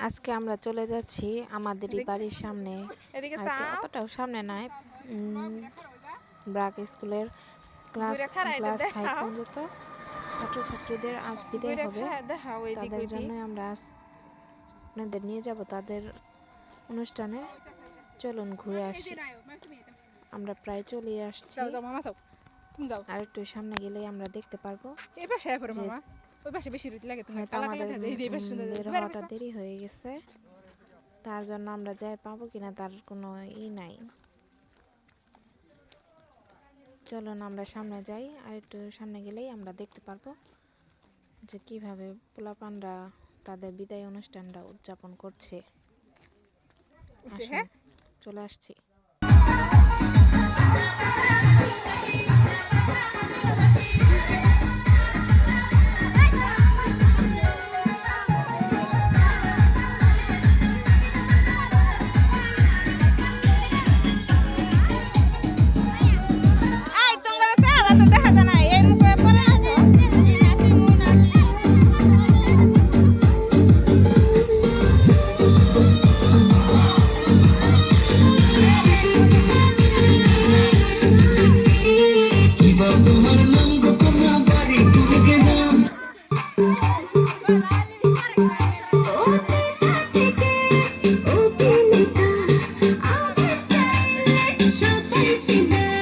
আজকে আমরা চলে যাচ্ছি আমাদেরই এদিক- বাড়ির সামনে। অতটাও সামনে নয়। উম, ব্রাক স্কুলের ক্লাস ফাইভ। পর্যন্ত ছাত্রছাত্রীদের আজ বিদায় হবে। তাদের জন্য আমরা আজ আপনাদের নিয়ে যাব তাদের অনুষ্ঠানে। চলুন ঘুরে আসি। আমরা প্রায় চলে আসছি। আর একটু সামনে গেলেই আমরা দেখতে পারব ওই পাশে বেশি রুটি লাগে কালা কালা আমাদের। দেরি হয়ে গেছে। তার জন্য আমরা যাই পাবো কিনা তার কোনো ই নাই। চলুন আমরা সামনে যাই আর একটু সামনে গেলেই আমরা দেখতে পারব যে কীভাবে পোলাপানরা তাদের বিদায় অনুষ্ঠানটা উদযাপন করছে। হ্যাঁ। চলে আসছি। Sure, baby, man.